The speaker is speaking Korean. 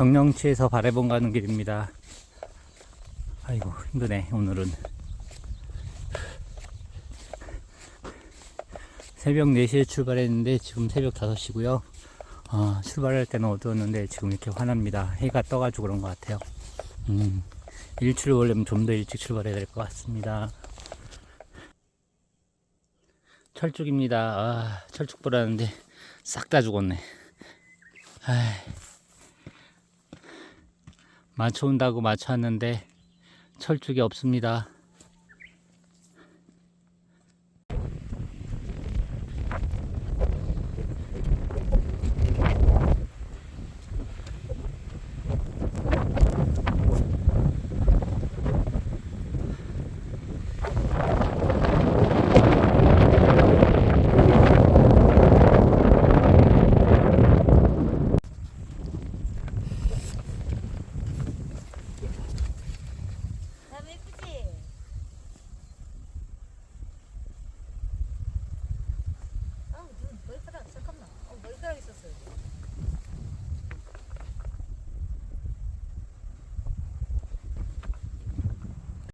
정령치에서 바래본 가는 길입니다. 아이고 힘드네 오늘은. 새벽 4시에 출발했는데 지금 새벽 5시고요. 어, 출발할 때는 어두웠는데 지금 이렇게 환합니다. 해가 떠가지고 그런 것 같아요. 음, 일출 원래면 좀 더 일찍 출발해야 될 것 같습니다. 철쭉입니다. 아, 철쭉 보라는데 싹 다 죽었네. 아이. 맞춰 온다고 맞춰왔는데 철쭉이 없습니다. 예쁘지?